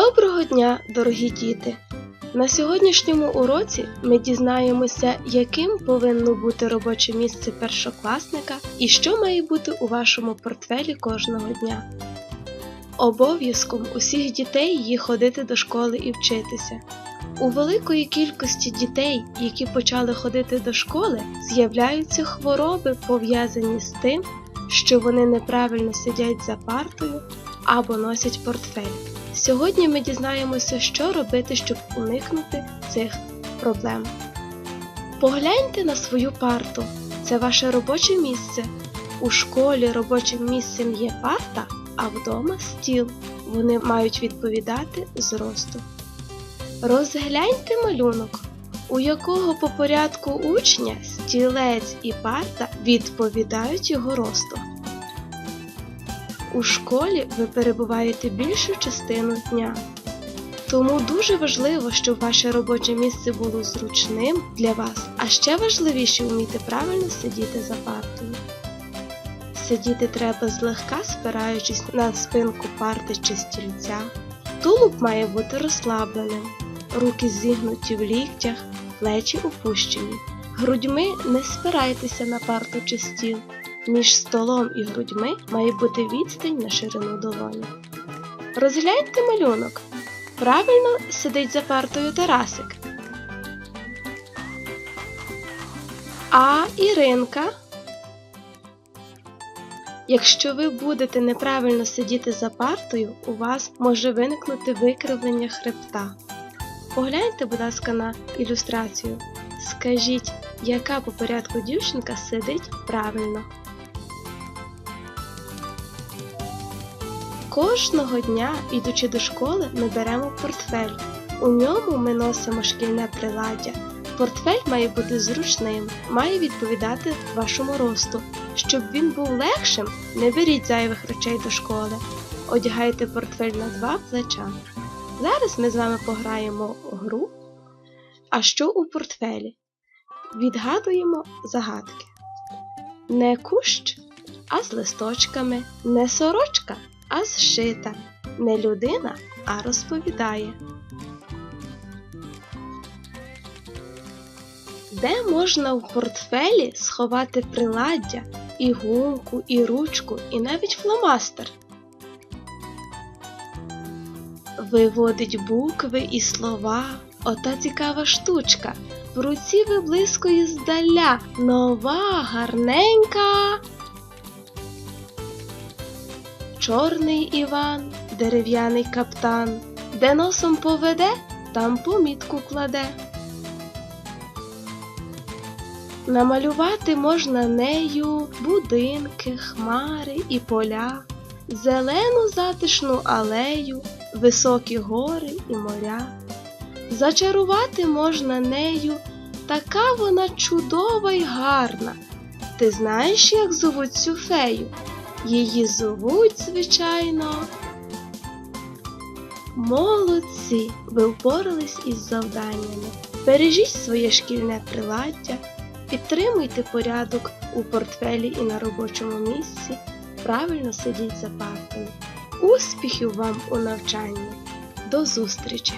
Доброго дня, дорогі діти! На сьогоднішньому уроці ми дізнаємося, яким повинно бути робоче місце першокласника і що має бути у вашому портфелі кожного дня. Обов'язком усіх дітей є ходити до школи і вчитися. У великої кількості дітей, які почали ходити до школи, з'являються хвороби, пов'язані з тим, що вони неправильно сидять за партою або носять портфель. Сьогодні ми дізнаємося, що робити, щоб уникнути цих проблем. Погляньте на свою парту. Це ваше робоче місце. У школі робочим місцем є парта, а вдома стіл. Вони мають відповідати зросту. Розгляньте малюнок, у якого по порядку учня стілець і парта відповідають його росту. У школі ви перебуваєте більшу частину дня. Тому дуже важливо, щоб ваше робоче місце було зручним для вас, а ще важливіше вміти правильно сидіти за партою. Сидіти треба злегка спираючись на спинку парти чи стільця. Тулуб має бути розслабленим, руки зігнуті в ліктях, плечі опущені. Грудьми не спирайтеся на парту чи стіл. Між столом і грудьми має бути відстань на ширину долоні. Розгляньте малюнок. Правильно сидить за партою Тарасик. А Іринка. Якщо ви будете неправильно сидіти за партою, у вас може виникнути викривлення хребта. Погляньте, будь ласка, на ілюстрацію. Скажіть, яка по порядку дівчинка сидить правильно. Кожного дня, ідучи до школи, ми беремо портфель. У ньому ми носимо шкільне приладдя. Портфель має бути зручним, має відповідати вашому росту. Щоб він був легшим, не беріть зайвих речей до школи. Одягайте портфель на два плеча. Зараз ми з вами пограємо гру. А що у портфелі? Відгадуємо загадки. Не кущ, а з листочками, не сорочка, а зшита, не людина, а розповідає. Де можна в портфелі сховати приладдя, і гумку, і ручку, і навіть фломастер? Виводить букви і слова, ота цікава штучка. В руці виблискує здаля нова, гарненька. Чорний Іван, дерев'яний каптан, де носом поведе, там помітку кладе. Намалювати можна нею будинки, хмари і поля, зелену затишну алею, високі гори і моря. Зачарувати можна нею, така вона чудова й гарна. Ти знаєш, як зовуть цю фею? Її зовуть, звичайно. Молодці! Ви впорались із завданнями. Бережіть своє шкільне приладдя, підтримуйте порядок у портфелі і на робочому місці, правильно сидіть за партою. Успіхів вам у навчанні! До зустрічі!